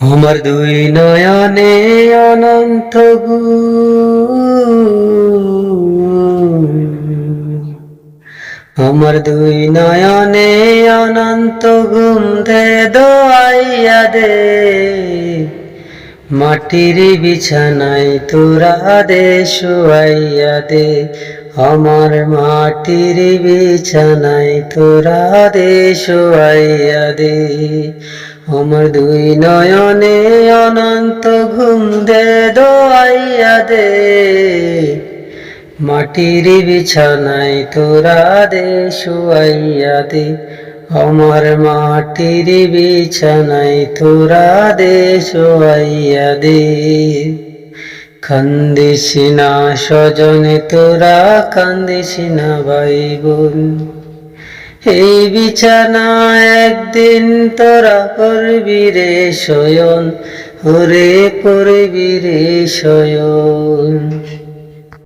আমার দুই নয়নে অনন্ত গু আমার দুই নয়নে অনন্ত দে দোয়াইয়া দে মাটির বিছানায় তোরা দে শুয়াইয়া দে আমার মাটির বিছানায় তোরা দে শুয়াইয়া দে আমার দুই নয়নে অনন্ত ঘুম দে দোয়াইয়া দে। মাটির বিছানায় তোরা দে শুয়াইয়া দে। আমার মাটির বিছানায় তোরা দে শুয়াইয়া দে। কান্দিস না স্বজনে তোরা, কান্দিস না ভাই বোন। এই বিছানা একদিন তোরা করবি রে শয়ন ওরে করবি রে শয়ন।